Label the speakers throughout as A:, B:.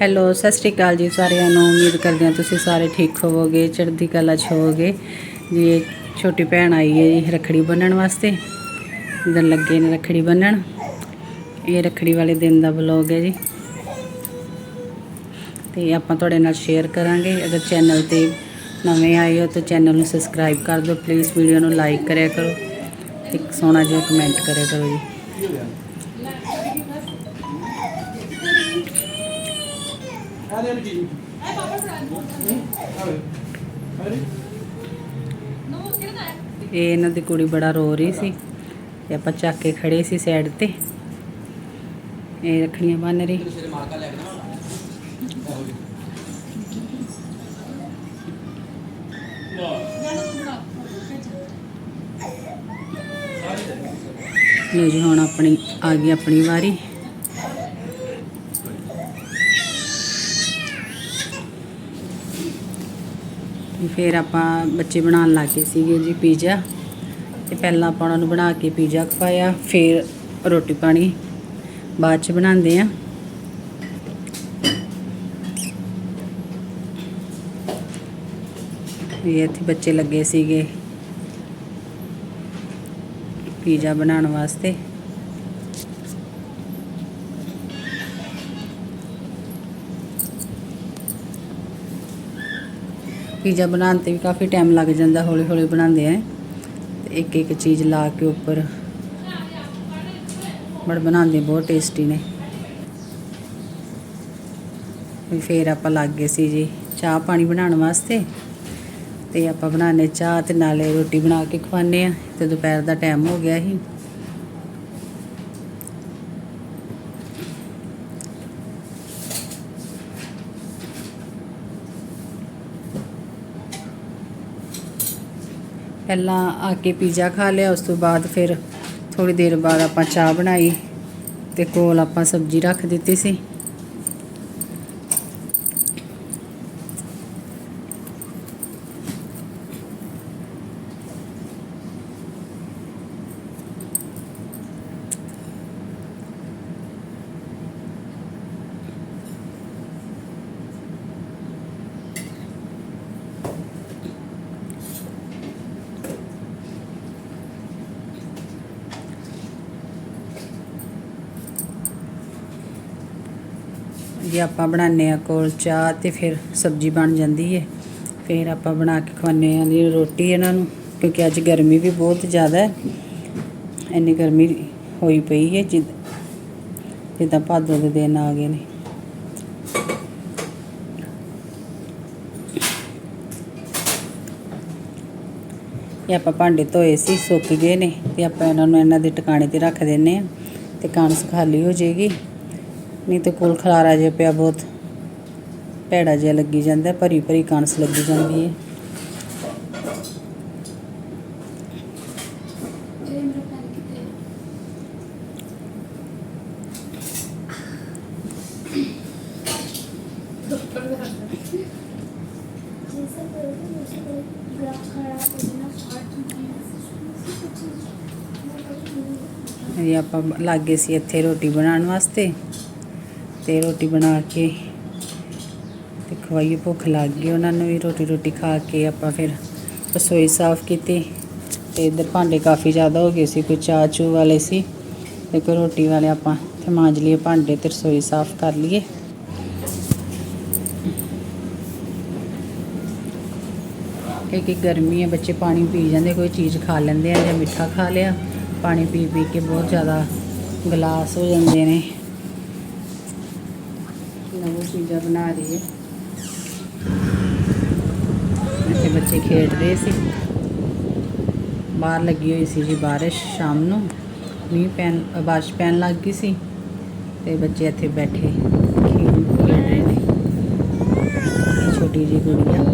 A: Hello, ਸਤਿ ਸ਼੍ਰੀ ਅਕਾਲ ਜੀ ਸਾਰਿਆਂ ਨੂੰ। ਉਮੀਦ ਕਰਦੇ ਹਾਂ ਤੁਸੀਂ ਸਾਰੇ ਠੀਕ ਹੋਵੋਗੇ, ਚੜ੍ਹਦੀ ਕਲਾ 'ਚ ਹੋਵੋਗੇ। ਜੀ, ਇਹ ਛੋਟੀ ਭੈਣ ਆਈ ਹੈ ਜੀ ਰੱਖੜੀ ਬੰਨਣ ਵਾਸਤੇ। ਇਧਰ ਲੱਗੇ ਨੇ ਰੱਖੜੀ ਬੰਨਣ। ਇਹ ਰੱਖੜੀ ਵਾਲੇ ਦਿਨ ਦਾ ਵਲੌਗ ਹੈ ਜੀ। ਤੇ ਆਪਾਂ ਤੁਹਾਡੇ ਨਾਲ ਸ਼ੇਅਰ ਕਰਾਂਗੇ। ਅਗਰ ਚੈਨਲ ਤੇ ਨਵੇਂ ਆਏ ਹੋ ਤਾਂ ਚੈਨਲ ਨੂੰ ਸਬਸਕ੍ਰਾਈਬ ਕਰ ਦਿਓ। ਪਲੀਜ਼ ਵੀਡੀਓ ਨੂੰ ਲਾਈਕ ਕਰਿਆ ਕਰੋ। ਇੱਕ ਸੋਹਣਾ ਜਿਹਾ ਕਮੈਂਟ ਕਰਿਆ ਕਰੋ ਜੀ। ਇਹ ਇਹਨਾਂ ਦੀ ਕੁੜੀ ਬੜਾ ਰੋ ਰਹੀ ਸੀ ਤੇ ਆਪਾਂ ਚੱਕ ਕੇ ਖੜੇ ਸੀ ਸਾਈਡ ਤੇ। ਇਹ ਰੱਖੜੀਆਂ ਬੰਨ ਰਹੀ। ਲੋ ਜੀ ਹੁਣ ਆਪਣੀ ਆ ਗਈ ਆਪਣੀ ਵਾਰੀ। ਫਿਰ ਆਪਾਂ ਬੱਚੇ ਬਣਾਉਣ ਲੱਗ ਗਏ ਸੀਗੇ ਜੀ ਪੀਜ਼ਾ। ਤੇ ਪਹਿਲਾਂ ਆਪਾਂ ਉਹਨਾਂ ਨੂੰ ਬਣਾ ਕੇ ਪੀਜ਼ਾ ਖਵਾਇਆ, ਫਿਰ ਰੋਟੀ ਪਾਣੀ ਬਾਅਦ ਚ ਬਣਾਉਂਦੇ ਆ ਇਹ ਇੱਥੇ ਬੱਚੇ ਲੱਗੇ ਸੀਗੇ ਪੀਜ਼ਾ ਬਣਾਉਣ ਵਾਸਤੇ। ਪੀਜ਼ਾ ਬਣਾਉਣ ਤੇ ਵੀ ਕਾਫੀ ਟਾਈਮ ਲੱਗ ਜਾਂਦਾ ਹੌਲੀ ਹੌਲੀ ਬਣਾਉਂਦੇ ਆ। ਤੇ ਇੱਕ ਇੱਕ ਚੀਜ਼ ਲਾ ਕੇ ਉੱਪਰ ਬੜ ਬਣਾਉਂਦੇ, ਬਹੁਤ ਟੇਸਟੀ ਨੇ। ਵੀ ਫੇਰ ਆਪਾਂ ਲੱਗ ਗਏ ਸੀ ਜੀ, ਚਾਹ ਪਾਣੀ ਬਣਾਉਣ ਵਾਸਤੇ। ਤੇ ਆਪਾਂ ਬਣਾਉਣੇ ਚਾਹ ਤੇ ਨਾਲੇ ਰੋਟੀ ਬਣਾ ਕੇ ਖਵਾਉਂਦੇ ਆ ਤੇ ਦੁਪਹਿਰ ਦਾ ਟਾਈਮ ਹੋ ਗਿਆ ਸੀ। ਪਹਿਲਾਂ ਆ ਕੇ ਪੀਜ਼ਾ ਖਾ ਲਿਆ, ਉਸ ਤੋਂ ਬਾਅਦ ਫਿਰ ਥੋੜੀ ਦੇਰ ਬਾਅਦ ਆਪਾਂ ਚਾਹ ਬਣਾਈ ਤੇ ਕੋਲ ਆਪਾਂ ਸਬਜ਼ੀ ਰੱਖ ਦਿੱਤੀ ਸੀ। ਜੇ, ਆਪਾਂ ਬਣਾਉਂਦੇ ਆ ਕੋਲ ਚਾਹ ਤੇ ਫਿਰ ਸਬਜ਼ੀ ਬਣ ਜਾਂਦੀ ਹੈ ਫਿਰ ਆਪਾਂ ਬਣਾ ਕੇ ਖਵਾਉਂਦੇ ਆ ਦੀ ਰੋਟੀ ਇਹਨਾਂ ਨੂੰ, ਕਿਉਂਕਿ ਅੱਜ ਗਰਮੀ ਵੀ ਬਹੁਤ ਜ਼ਿਆਦਾ ਹੈ। ਇੰਨੀ ਗਰਮੀ ਹੋਈ ਪਈ ਹੈ ਜਿ ਜਿੱਦਾਂ ਭਾਦੋ ਦੇ ਦਿਨ ਆ ਗਏ ਨੇ। ਇਹ ਆਪਾਂ ਭਾਂਡੇ ਧੋਏ ਸੀ, ਸੁੱਕ ਗਏ ਨੇ ਤੇ ਆਪਾਂ ਇਹਨਾਂ ਨੂੰ ਇਹਨਾਂ ਦੇ ਟਿਕਾਣੇ ਤੇ ਰੱਖ ਦਿੰਨੇ ਆ ਤੇ ਕਣਸ ਖਾਲੀ ਹੋ ਜਾਏਗੀ। ਨਹੀਂ ਤੇ ਕੋਲ ਖਲਾਰਾ ਜਿਹਾ ਪਿਆ ਬਹੁਤ। ਭੈੜਾ ਜਿਹਾ ਲੱਗੀ ਜਾਂਦਾ ਭਰੀ ਭਰੀ ਕਣਸ ਲੱਗੀ ਜਾਂਦੀ ਹੈ ਇਹ ਆਪਾਂ ਲਾਗੇ ਸੀ ਇੱਥੇ ਰੋਟੀ ਬਣਾਉਣ ਵਾਸਤੇ। ਤੇ ਰੋਟੀ ਬਣਾ ਕੇ ਤੇ ਖਵਾਈਏ, ਭੁੱਖ ਲੱਗ ਗਈ ਉਹਨਾਂ ਨੂੰ ਵੀ ਰੋਟੀ ਰੋਟੀ ਖਾ ਕੇ ਆਪਾਂ ਫਿਰ ਰਸੋਈ ਸਾਫ਼ ਕੀਤੀ ਤੇ ਇੱਧਰ ਭਾਂਡੇ ਕਾਫੀ ਜ਼ਿਆਦਾ ਹੋ ਗਏ ਸੀ, ਕੋਈ ਚਾਹ ਚੂ ਵਾਲੇ ਸੀ ਤੇ ਕੋਈ ਰੋਟੀ ਵਾਲੇ ਆਪਾਂ ਤੇ ਮਾਂਜ ਲਈਏ ਭਾਂਡੇ ਤੇ ਰਸੋਈ ਸਾਫ਼ ਕਰ ਲਈਏ। ਕਿ ਗਰਮੀ ਹੈ, ਬੱਚੇ ਪਾਣੀ ਪੀ ਜਾਂਦੇ, ਕੋਈ ਚੀਜ਼ ਖਾ ਲੈਂਦੇ ਆ ਜਾਂ ਮਿੱਠਾ ਖਾ ਲਿਆ, ਪਾਣੀ ਪੀ ਪੀ ਕੇ ਬਹੁਤ ਜ਼ਿਆਦਾ ਗਲਾਸ ਹੋ ਜਾਂਦੇ ਨੇ। ਨਵੀਂ ਚੀਜ਼ਾਂ ਬਣਾ ਰਹੀ ਹੈ। ਇੱਥੇ ਬੱਚੇ ਖੇਡ ਰਹੇ ਸੀ। ਬਾਹਰ ਲੱਗੀ ਹੋਈ ਸੀ ਜੀ ਬਾਰਿਸ਼ ਸ਼ਾਮ ਨੂੰ। ਮੀਂਹ ਪੈਣ, ਬਾਰਿਸ਼ ਪੈਣ ਲੱਗ ਗਈ ਸੀ ਤੇ ਬੱਚੇ ਇੱਥੇ ਬੈਠੇ ਖੇਡ ਰਹੇ ਨੇ। ਛੋਟੀ ਜਿਹੀ ਗੁੜੀਆ।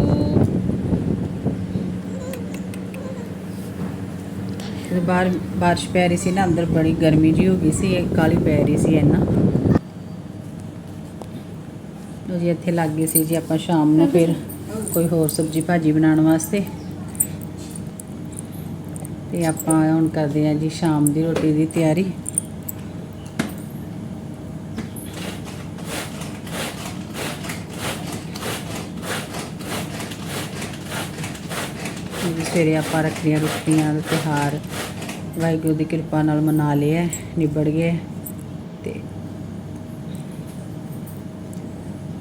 A: ਬਾਹਰ, ਬਾਰਿਸ਼ ਪੈ ਰਹੀ ਸੀ ਨਾ, ਅੰਦਰ ਬੜੀ ਗਰਮੀ ਜੀ ਹੋ ਗਈ ਸੀ, ਇਹ ਕਾਲੀ ਪੈ ਰਹੀ ਸੀ ਇਹਨਾਂ ਲੋ ਜੀ, ਇੱਥੇ ਲੱਗ ਗਈ ਸੀ ਜੀ ਆਪਾਂ ਸ਼ਾਮ ਨੂੰ ਫਿਰ ਕੋਈ ਹੋਰ ਸਬਜੀ ਭਾਜੀ ਬਣਾਉਣ ਵਾਸਤੇ। ਤੇ ਆਪਾਂ ਹੁਣ ਕਰਦੇ ਆ ਜੀ ਸ਼ਾਮ ਦੀ ਰੋਟੀ ਦੀ ਤਿਆਰੀ। ਸਵੇਰੇ ਆਪਾਂ ਰੱਖੀਆਂ ਰੁੱਤੀਆਂ ਦਾ ਤਿਹਾਰ ਵਾਹਿਗੁਰੂ ਦੀ ਕਿਰਪਾ ਨਾਲ ਮਨਾ ਲਿਆ, ਨਿਬੜ ਗਏ ਤੇ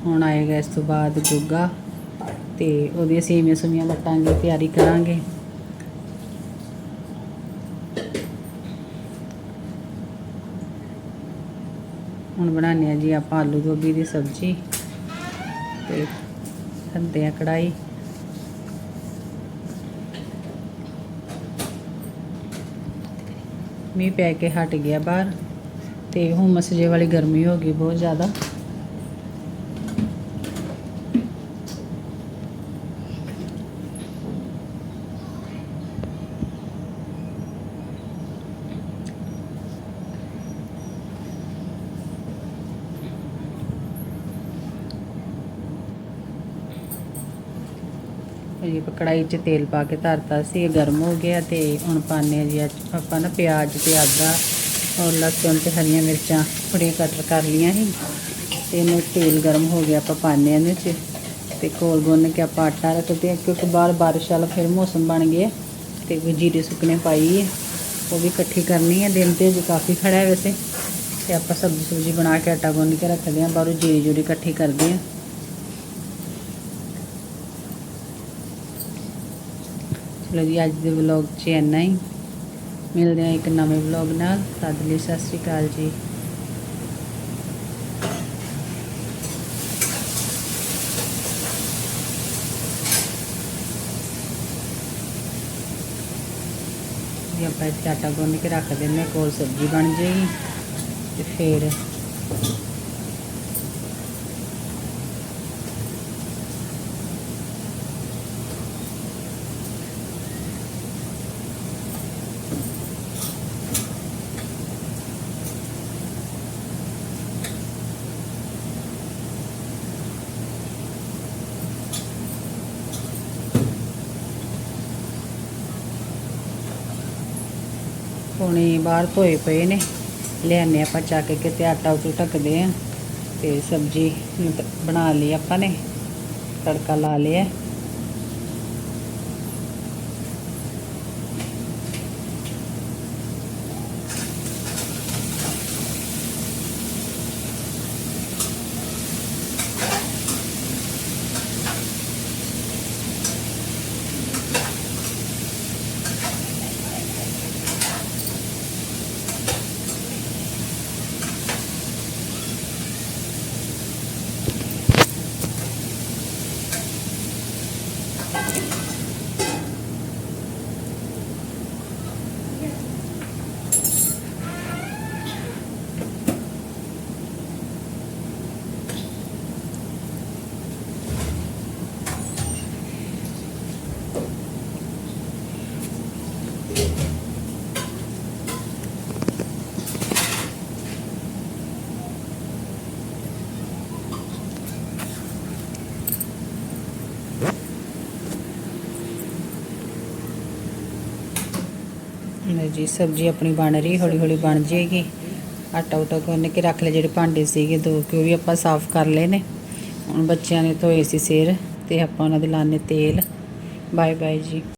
A: ਹੁਣ ਆਏਗਾ ਇਸ ਤੋਂ ਬਾਅਦ ਗੁੱਗਾ ਤੇ ਉਹਦੀਆਂ ਸੇਵੀਆਂ ਸੁਮੀਆਂ ਵੱਟਾਂਗੇ ਤਿਆਰੀ ਕਰਾਂਗੇ। ਹੁਣ ਬਣਾਉਂਦੇ ਆ ਜੀ ਆਪਾਂ ਆਲੂ ਗੋਭੀ ਦੀ ਸਬਜ਼ੀ ਤੇ ਰੱਖਦੇ ਆ ਕੜਾਈ ਮੀਂਹ ਪੈ ਕੇ ਹਟ ਗਿਆ ਬਾਹਰ ਤੇ ਹੁਮਸ ਜੇ ਵਾਲੀ ਗਰਮੀ ਹੋ ਗਈ ਬਹੁਤ ਜ਼ਿਆਦਾ। ਇਹ ਕੜਾਈ 'ਚ ਤੇਲ ਪਾ ਕੇ ਧਰਤਾ ਸੀ, ਇਹ ਗਰਮ ਹੋ ਗਿਆ ਤੇ ਹੁਣ ਪਾਣੇ ਆ ਜੀ ਅੱਜ। ਆਪਾਂ ਨਾ ਪਿਆਜ਼ ਤੇ ਆਦਾ ਔਰ ਲਸਣ ਤੇ ਹਰੀਆਂ ਮਿਰਚਾਂ ਥੋੜ੍ਹੀਆਂ ਕਟਰ ਕਰ ਲੀਆਂ ਸੀ। ਤੇ ਇਹਨੂੰ ਤੇਲ ਗਰਮ ਹੋ ਗਿਆ, ਆਪਾਂ ਪਾਣੇ ਆ ਇਹਦੇ 'ਚ। ਤੇ ਕੋਲ ਗੁੰਨ ਕੇ ਆਪਾਂ ਆਟਾ ਰੱਖਦੇ ਆ ਕਿਉਂਕਿ ਬਾਹਰ ਬਾਰਿਸ਼ ਵਾਲਾ ਫਿਰ ਮੌਸਮ ਬਣ ਗਿਆ। ਤੇ ਜੀਰੇ ਸੁੱਕਣੇ ਪਾਈ ਹੈ। ਉਹ ਵੀ ਇਕੱਠੀ ਕਰਨੀ ਹੈ, ਦਿਨ ਤੇ ਜੀ ਕਾਫੀ ਖੜਾ ਹੈ ਵੈਸੇ। ਤੇ ਆਪਾਂ ਸਬਜ਼ੀ ਸੁਬਜ਼ੀ ਬਣਾ ਕੇ ਆਟਾ ਗੁੰਨ ਕੇ ਰੱਖਦੇ ਆ ਬਾਹਰੋਂ ਜੀਰੀ ਜੂਰੀ ਇਕੱਠੀ ਕਰਦੇ ਆ ਚਲੋ ਜੀ ਅੱਜ ਦੇ ਵਲੌਗ 'ਚ ਇੰਨਾ ਹੀ। ਮਿਲਦੇ ਹਾਂ ਇੱਕ ਨਵੇਂ ਵਲੌਗ ਨਾਲ। ਤਦ ਲਈ ਸਤਿ ਸ਼੍ਰੀ ਅਕਾਲ ਜੀ। ਜੀ ਆਪਾਂ ਇੱਥੇ ਆਟਾ ਗੁੰਨ ਕੇ ਰੱਖ ਦਿੰਦੇ ਹਾਂ, ਕੋਲ ਸਬਜ਼ੀ ਬਣ ਜਾਏਗੀ ਤੇ ਫਿਰ ਹੁਣੇ ਬਾਹਰ ਧੋਏ ਪਏ ਨੇ। ਲਿਆਨੇ ਆਪਾਂ ਚੱਕ ਕੇ ਤੇ ਆਟਾ ਉਟੂ ਢੱਕਦੇ ਆ। ਤੇ ਸਬਜ਼ੀ ਮਤਲਬ ਬਣਾ ਲਈ ਆਪਾਂ ਨੇ। ਤੜਕਾ ਲਾ ਲਿਆ। Thank you. ਲਓ ਜੀ, ਸਬਜ਼ੀ ਆਪਣੀ ਬਣ ਰਹੀ ਹੌਲੀ ਹੌਲੀ ਬਣ ਜਾਏਗੀ। ਆਟਾ ਉਟਾ ਗੁੰਨ ਕੇ ਰੱਖ ਲਏ ਜਿਹੜੇ ਭਾਂਡੇ ਸੀਗੇ ਦੋ ਕਿ, ਉਹ ਵੀ ਆਪਾਂ ਸਾਫ਼ ਕਰ ਲਏ ਨੇ। ਹੁਣ ਬੱਚਿਆਂ ਨੇ ਧੋਏ ਸੀ ਸਿਰ ਤੇ ਆਪਾਂ ਉਹਨਾਂ ਦੇ ਲਾਣੇ ਤੇਲ। ਬਾਏ ਬਾਏ ਜੀ।